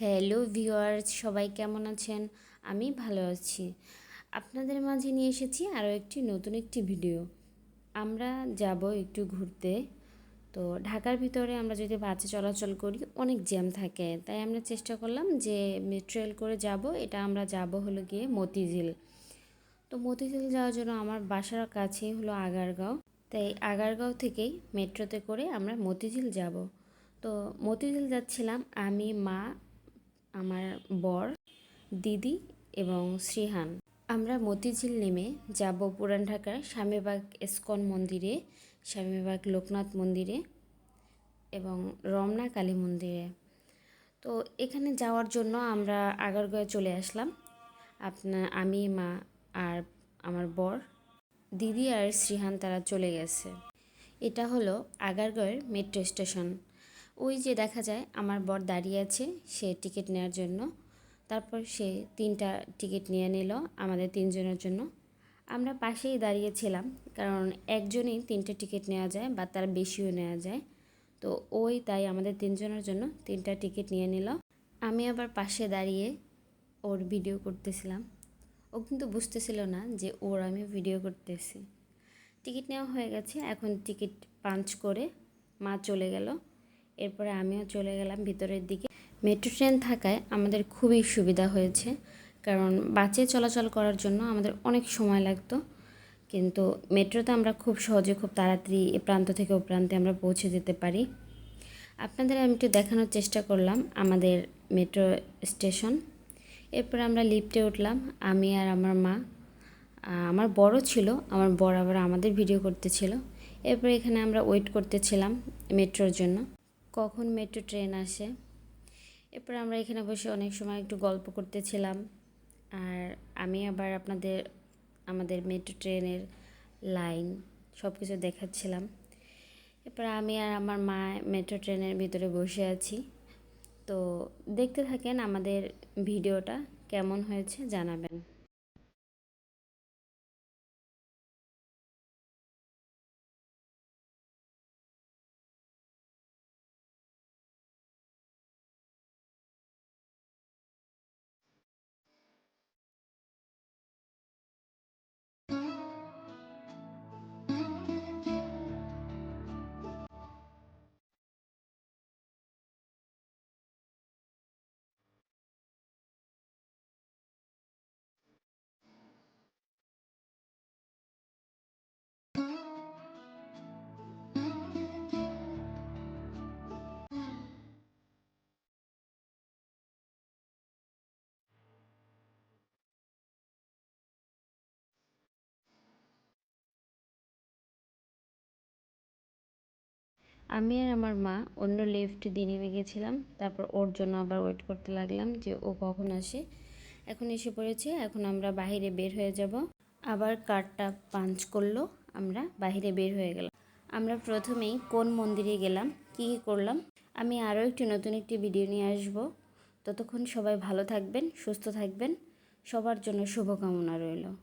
Hello viewers, সবাই কেমন আছেন? আমি ভালো আছি। আপনাদের মাঝে নিয়ে এসেছি আরও একটি নতুন একটি ভিডিও। আমরা যাব একটু ঘুরতে। তো ঢাকার ভিতরে আমরা যদি বাসে চলাচল করি, অনেক জ্যাম থাকে। তাই আমরা চেষ্টা করলাম যে মেট্রো করে যাব। এটা আমরা যাব হলো গিয়ে মতিঝিল। তো মতিঝিল যাওয়ার জন্য আমার বাসার কাছেই হলো আগারগাঁও। তাই আগারগাঁও থেকেই মেট্রোতে করে আমরা মতিঝিল যাব। তো মতিঝিল যাচ্ছিলাম আমি, মা আমার বর, দিদি এবং শ্রীহান। আমরা মতিঝিল নেমে যাব পুরান ঢাকার স্বামীবাগ ইস্কন মন্দিরে, স্বামীবাগ লোকনাথ মন্দিরে এবং রমনা কালী মন্দিরে। তো এখানে যাওয়ার জন্য আমরা আগারগাঁয়ে চলে আসলাম। আপনার আমি, মা আর আমার বর, দিদি আর শ্রীহান তারা চলে গেছে। এটা হলো আগারগাঁয়ের মেট্রো স্টেশন ওই যে দেখা যায়, আমার বর দাঁড়িয়ে আছে সে টিকিট নেওয়ার জন্য। তারপর সে তিনটা টিকিট নিয়ে নিল আমাদের তিনজনের জন্য। আমরা পাশেই দাঁড়িয়েছিলাম, কারণ একজনই তিনটে টিকিট নেওয়া যায় বা তার বেশিও নেওয়া যায়। তো ওই তাই আমাদের তিনজনের জন্য তিনটা টিকিট নিয়ে নিল। আমি আবার পাশে দাঁড়িয়ে ওর ভিডিও করতেছিলাম। ও কিন্তু বুঝতেছিল না যে ওর আমি ভিডিও করতেছি। টিকিট নেওয়া হয়ে গেছে, এখন টিকিট পাঞ্চ করে মা চলে গেল। এরপরে আমিও চলে গেলাম ভিতরের দিকে। মেট্রো ট্রেন থাকায় আমাদের খুবই সুবিধা হয়েছে, কারণ বাসে চলাচল করার জন্য আমাদের অনেক সময় লাগতো। কিন্তু মেট্রোতে আমরা খুব সহজে খুব তাড়াতাড়ি এ প্রান্ত থেকে ও প্রান্তে আমরা পৌঁছে যেতে পারি। আপনাদের আমি একটু দেখানোর চেষ্টা করলাম আমাদের মেট্রো স্টেশন। এরপর আমরা লিফটে উঠলাম, আমি আর আমার মা। আমার বড় ছিল, আমার বড় আবার আমাদের ভিডিও করতেছিল। এরপর এখানে আমরা ওয়েট করতেছিলাম মেট্রোর জন্য। কখন মেট্রো ট্রেন আসে। এরপর আমরা এখানে বসে অনেক সময় একটু গল্প করতেছিলাম। আর আমি আবার আপনাদের, আমাদের মেট্রো ট্রেনের লাইন সব কিছু দেখাচ্ছিলাম। এরপর আমি আর আমার মা মেট্রো ট্রেনের ভিতরে বসে আছি। তো দেখতে থাকেন আমাদের ভিডিওটা কেমন হয়েছে, জানাবেন। আমি আর আমার মা অন্য লিফট দিয়ে নেমে গেছিলাম। তারপর ওর জন্য আবার ওয়েট করতে লাগলাম যে ও কখন আসে। এখন এসে পড়েছে, এখন আমরা বাহিরে বের হয়ে যাব। আবার কার্ডটা পাঞ্চ করল, আমরা বাহিরে বের হয়ে গেলাম। আমরা প্রথমেই কোন মন্দিরে গেলাম, কী কী করলাম, আমি আরও একটি নতুন একটি ভিডিও নিয়ে আসব। ততক্ষণ সবাই ভালো থাকবেন, সুস্থ থাকবেন, সবার জন্য শুভকামনা রইল।